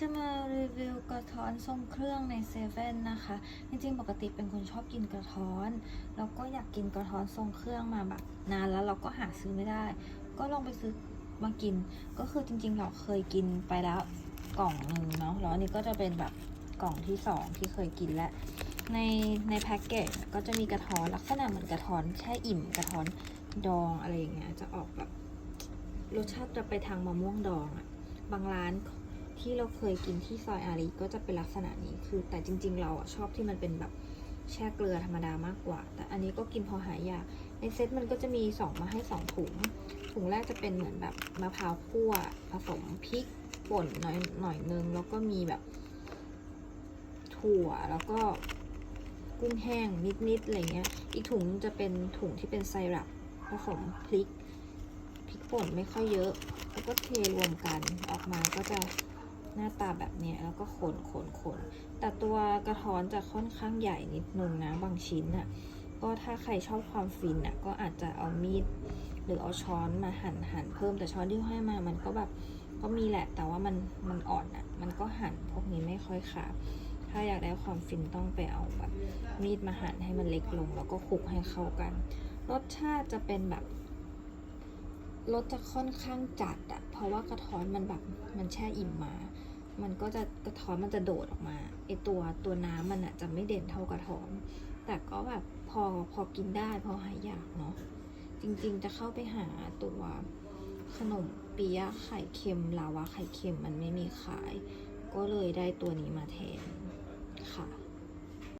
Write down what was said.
จะมารีวิวกระท้อนทรงเครื่องในเซเว่นนะคะ จริงๆ ปกติเป็นคนชอบกินกระท้อน แล้วก็อยากกินกระท้อนทรงเครื่องมาแบบนานแล้วเราก็หาซื้อไม่ได้ ก็ลองไปซื้อมากิน ก็คือจริง ๆ เราเคยกินไปแล้วกล่องหนึ่งเนาะ แล้วอันนี้ก็จะเป็นแบบกล่องที่สองที่เคยกินและในในแพ็กเกจก็จะมีกระท้อนลักษณะเหมือนกระท้อนแช่อิ่มกระท้อนดองอะไรอย่างเงี้ย จะออกแบบรสชาติจะไปทางมะม่วงดองอะบางร้าน ที่เราเคยกินที่ซอยอารีก็จะเป็นลักษณะนี้คือ แต่จริง ๆ เราอะชอบที่มันเป็นแบบแช่เกลือธรรมดามากกว่า แต่อันนี้ก็กินพอหายอยากในเซ็ตมันก็จะมีสองมาให้สองถุง ถุงแรกจะเป็นเหมือนแบบมะพร้าวคั่วผสมพริกป่นหน่อยหน่อยนึง แล้วก็มีแบบถั่วแล้วก็กุ้งแห้งนิดๆอะไรเงี้ย อีกถุงจะเป็นถุงที่เป็นไซรัปผสมพริกพริกป่นไม่ค่อยเยอะ แล้วก็เทรวมกันออกมาก็จะ หน้าตาแบบนี้แล้วก็ขนขนขนแต่ตัวกระท้อนจะค่อนข้างใหญ่นิดนึงนะบางชิ้นอะ่ะก็ถ้าใครชอบความฟินอะ่ะก็อาจจะเอามีด หรือเอาช้อนมาหั่นหั่นเพิ่มแต่ช้อนที่ให้มามันก็แบบก็มีแหละ แต่ว่ามันมันอ่อนอะ่ะมันก็หั่นพวกนี้ไม่ค่อยขาดถ้าอยากได้ความฟินต้องไปเอาแบบ มีดมาหั่นให้มันเล็กลง แล้วก็คลุกให้เข้ากัน รสชาติจะเป็นแบบรสจะค่อนข้างจัดอะเพราะว่ากระท้อนมันแบบมันแช่อิ่มมา มันก็จะกระท้อนมันจะโดดออกมาไอตัวตัวน้ำมันอะจะไม่เด่นเท่ากระท้อนแต่ก็แบบพอพอกินได้พอหายอยากเนาะจริงๆจะเข้าไปหาตัวขนมเปี๊ยะไข่เค็มลาวาไข่เค็มมันไม่มีขาย ก็เลยได้ตัวนี้มาแทนค่ะ